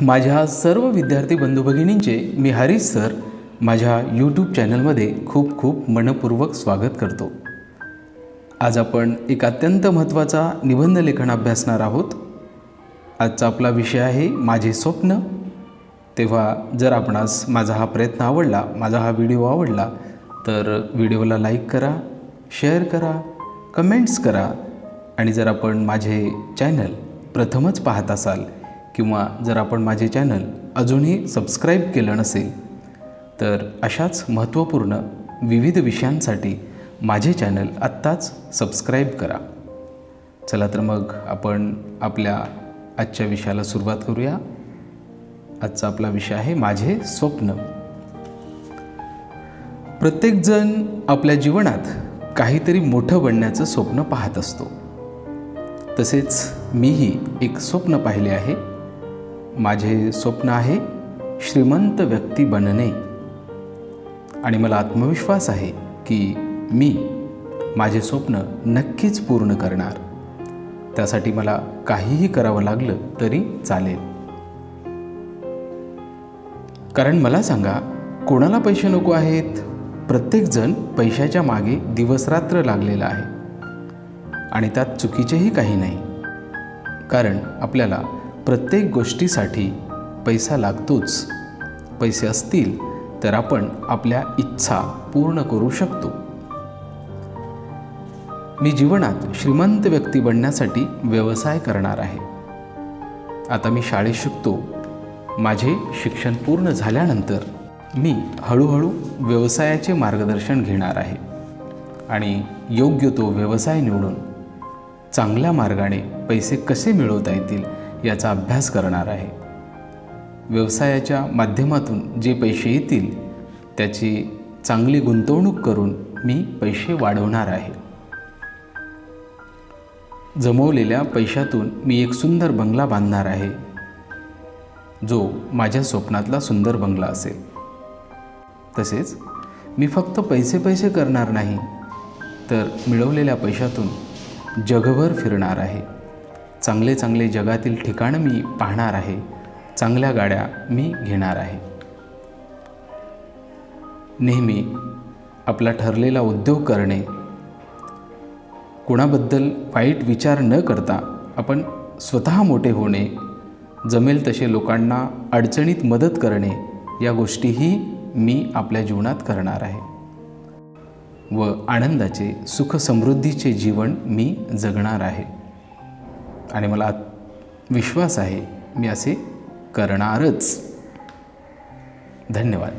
माझ्या सर्व विद्यार्थी बंधू भगिनींचे मी हरीश सर माझ्या यूट्यूब चॅनलमध्ये खूप खूप मनपूर्वक स्वागत करतो. आज आपण एक अत्यंत महत्त्वाचा निबंध लेखन अभ्यासणार आहोत. आजचा आपला विषय आहे माझे स्वप्न. तेव्हा जर आपणास माझा हा प्रयत्न आवडला माझा हा व्हिडिओ आवडला तर व्हिडिओला लाईक करा शेअर करा कमेंट्स करा आणि जर आपण माझे चॅनल प्रथमच पाहत असाल किंवा जर आपण माझे चॅनल अजूनही सबस्क्राईब केलं नसेल तर अशाच महत्त्वपूर्ण विविध विषयांसाठी माझे चॅनल आत्ताच सबस्क्राईब करा. चला तर मग आपण आपल्या आजच्या विषयाला सुरुवात करूया. आजचा आपला विषय आहे माझे स्वप्न. प्रत्येकजण आपल्या जीवनात काहीतरी मोठं बनण्याचं स्वप्न पाहत असतो. तसेच मीही एक स्वप्न पाहिले आहे. माझे स्वप्न आहे श्रीमंत व्यक्ती बनणे. आणि मला आत्मविश्वास आहे की मी माझे स्वप्न नक्कीच पूर्ण करणार. त्यासाठी मला काहीही करावं लागलं तरी चालेल. कारण मला सांगा कोणाला पैसे नको आहेत? प्रत्येकजण पैशाच्या मागे दिवसरात्र लागलेला आहे. आणि त्यात चुकीचेही काही नाही. कारण आपल्याला प्रत्येक गोष्टीसाठी पैसा लागतोच. पैसे असतील तर आपण आपल्या इच्छा पूर्ण करू शकतो. मी जीवनात श्रीमंत व्यक्ती बनण्यासाठी व्यवसाय करणार आहे. आता मी शाळेत शिकतो. माझे शिक्षण पूर्ण झाल्यानंतर मी हळूहळू व्यवसायाचे मार्गदर्शन घेणार आहे. आणि योग्य तो व्यवसाय निवडून चांगल्या मार्गाने पैसे कसे मिळवता येतील याचा अभ्यास करणार आहे. व्यवसायाच्या माध्यमातून जे पैसे येतील त्याची चांगली गुंतवणूक करून मी पैसे वाढवणार आहे. जमवलेल्या पैशातून मी एक सुंदर बंगला बांधणार आहे. जो माझ्या स्वप्नातला सुंदर बंगला असेल. तसेच मी फक्त पैसे पैसे करणार नाही तर मिळवलेल्या पैशातून जगभर फिरणार आहे. चांगले चांगले जगातील ठिकाणं मी पाहणार आहे. चांगल्या गाड्या मी घेणार आहे. नेहमी आपला ठरलेला उद्योग करणे कुणाबद्दल वाईट विचार न करता आपण स्वतः मोठे होणे जमेल तसे लोकांना अडचणीत मदत करणे या गोष्टीही मी आपल्या जीवनात करणार आहे. व आनंदाचे सुख समृद्धीचे जीवन मी जगणार आहे. आणि मला विश्वास आहे मी असे करणारच. धन्यवाद.